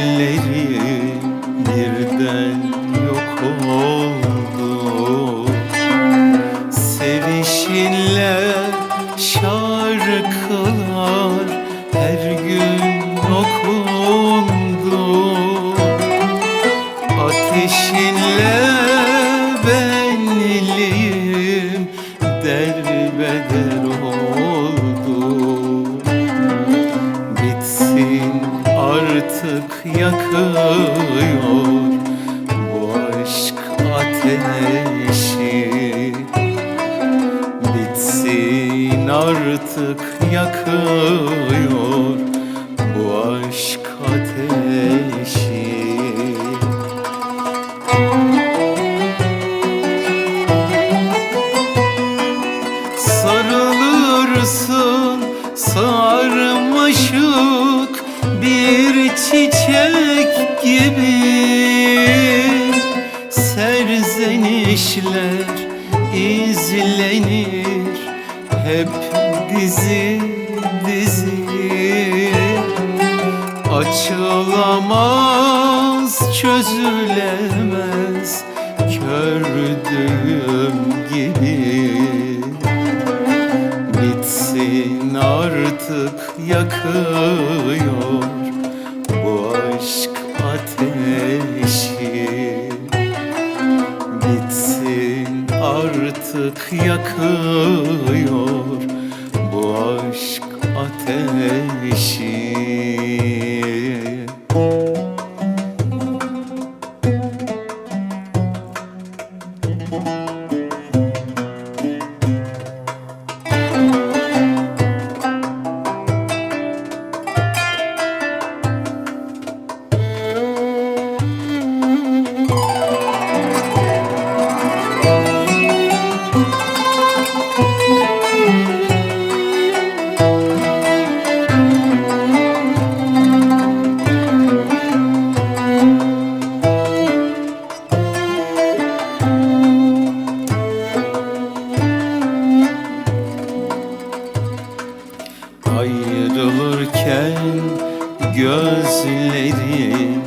Sevişleri birden yok oldu. Sevişinle şarkılar her gün okundu Ateşinle benliğim derbeder yakıyor bu aşk ateşi. Bitsin artık yakıyor bu aşk ateşi çiçek gibi Serzenişler izlenir hep dizi dizi. Açılamaz çözülemez kördüğüm gibi. Bitsin artık yakıyor ateşi Ayrılırken gözlerin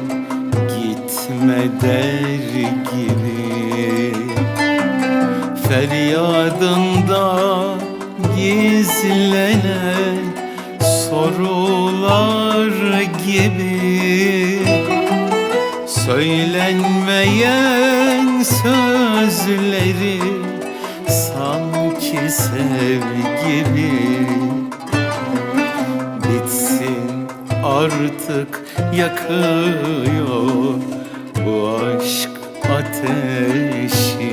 gitme der gibi. Feryadında gizlenen sorular gibi. Söylenmeyen sözleri sanki sevgili artık yakıyor bu aşk ateşi.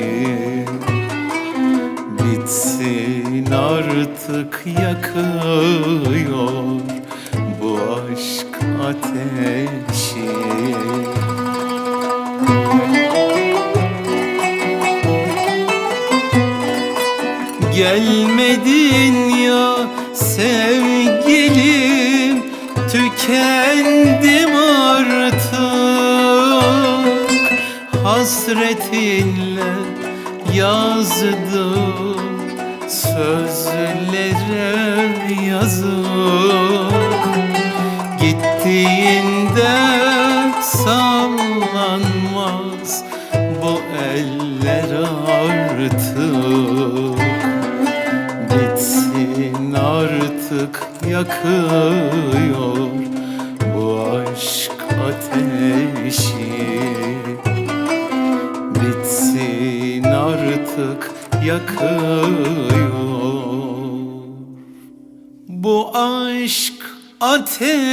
Bitsin artık yakıyor bu aşk ateşi. Gelmedin ya sevgilim Tükendim artık Hasretinle yazdım Sözlere yazık Gittiğinde sallanmaz bu eller artık. Bitsin artık yakıyor ateşi Bitsin artık yakıyor. Bu aşk ateşi